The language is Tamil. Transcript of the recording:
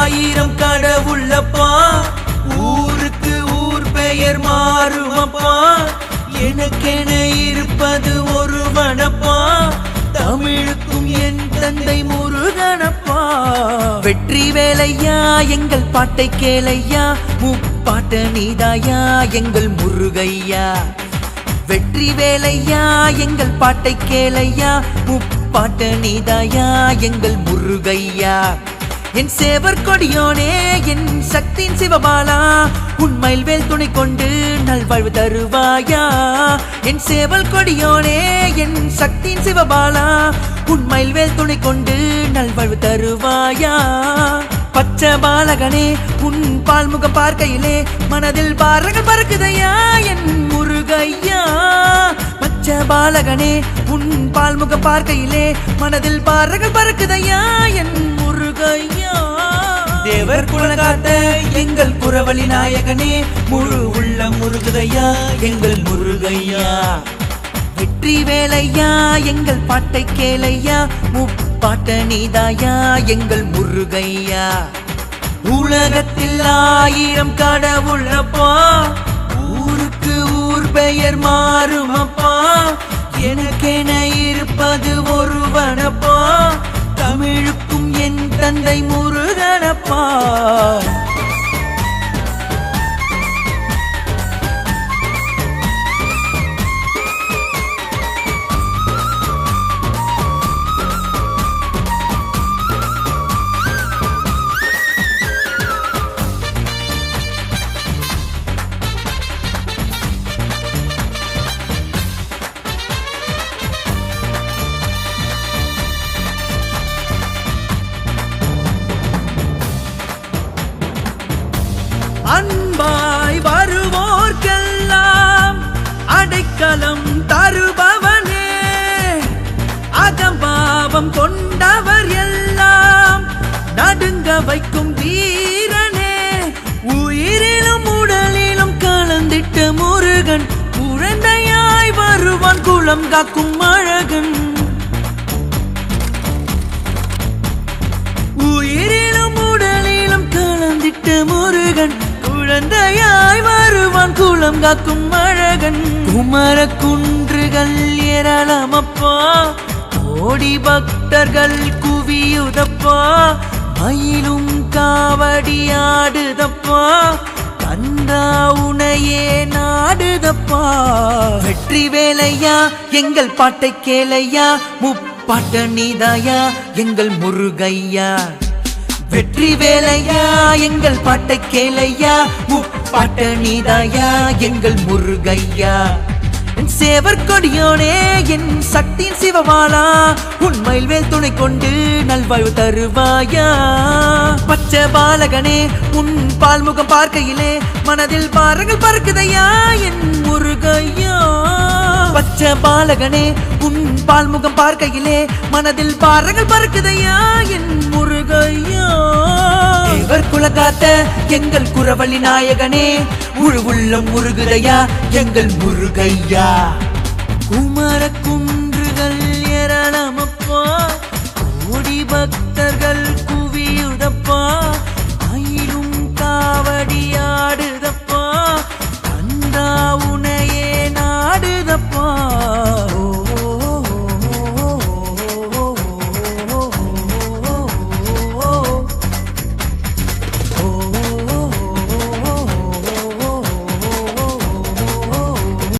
ஆயிரம் கடவுள்ளப்பா ஊருக்கு ஊர் பெயர் மாறுமப்பா எனக்கென இருப்பது ஒரு வனப்பா தமிழுக்கும் என் தந்தை முருகனப்பா. வெற்றி வேலையா எங்கள் பாட்டை கேளையா. முப்பாட்ட நீதாயா எங்கள் முருகையா. வெற்றி வேலையா எங்கள் பாட்டை கேளையா. முப்பாட்ட நீதாயா எங்கள் முருகையா. என் சேவர் கொடியோனே என் சக்தியின் சிவபாலா உண்மையில் வேல் துணை கொண்டு நல்வாழ்வு தருவாயா? என் சேவல் கொடியோனே என் சக்தியின் சிவபாலா உண்மையில் வேல் துணை கொண்டு நல்வாழ்வு தருவாயா? பச்சை பாலகனே உன் பால்முகம் பார்க்கையிலே மனதில் பாரங்கள் பறக்குதையா என் முருகையா? பச்சை பாலகனே உன் பால்முகம் பார்க்கையிலே மனதில் பாரங்கள் பறக்குதையா என் முருகையா தேவர் குலகாத்த எங்கள் குரவழி நாயகனே முழு உள்ள முருகையா எங்கள் முருகையா. வெற்றி வேலையா எங்கள் பாட்டை கேளையா முப்பாட்ட நீதாயா எங்கள் முருகையா. உலகத்தில் ஆயிரம் கடவுளப்பா ஊருக்கு ஊர் பெயர் மாறுமப்பா. எனக்கென இருப்பது ஒருவனப்பா தமிழுக்கும் தந்தை முருகனப்பா. அடைக்கலம் தருபவனே. அகம்பாவம் கொண்டவர் எல்லாம் நடுங்க வைக்கும் வீரனே. உயிரிலும் உடலிலும் கலந்திட்ட முருகன் குழந்தையாய் வருவான் குளம் காக்கும் அழகன். உயிரிலும் உடலிலும் கலந்திட்ட முருகன் குழந்தையாய் வருவான் குளம் காக்கும் அழகன் மகன் குமர குன்றுகள் ஏராளமப்பா கோடி பக்தர்கள் குவியுதப்பா. மயிலும் காவடியாடுதப்பா கந்தா உனையே நாடுதப்பா. வெற்றி வேலையா எங்கள் பாட்டை கேளையா. முப்பாட்ட நீதாயா எங்கள் முருகையா. வெற்றி வேலையா? எங்கள் பாட்டை கேளையா? முப்பாட்ட நீதாயா? எங்கள் முருகையா? என் சேவர் கொடியோனே என் சக்தியின் சிவமாலா? உண்மையில் வேல் துணை கொண்டு நல்வாழ்வு தருவாயா? பச்சை பாலகனே உன் பால்முகம் பார்க்கையிலே மனதில் பாறங்கள் பறக்குதையா? என் முருகையா? பச்சை பாலகனே உன் பால் முகம் பார்க்கையிலே மனதில் பாரங்கள் பறக்குதையா என் முருகையா? தேவர் குலகாத்த எங்கள் குரவழி நாயகனே முழு உள்ளம் முருகுதையா எங்கள் முருகையா? குமர குன்றுகள் ஏராளமப்பா கோடி பக்தர்கள்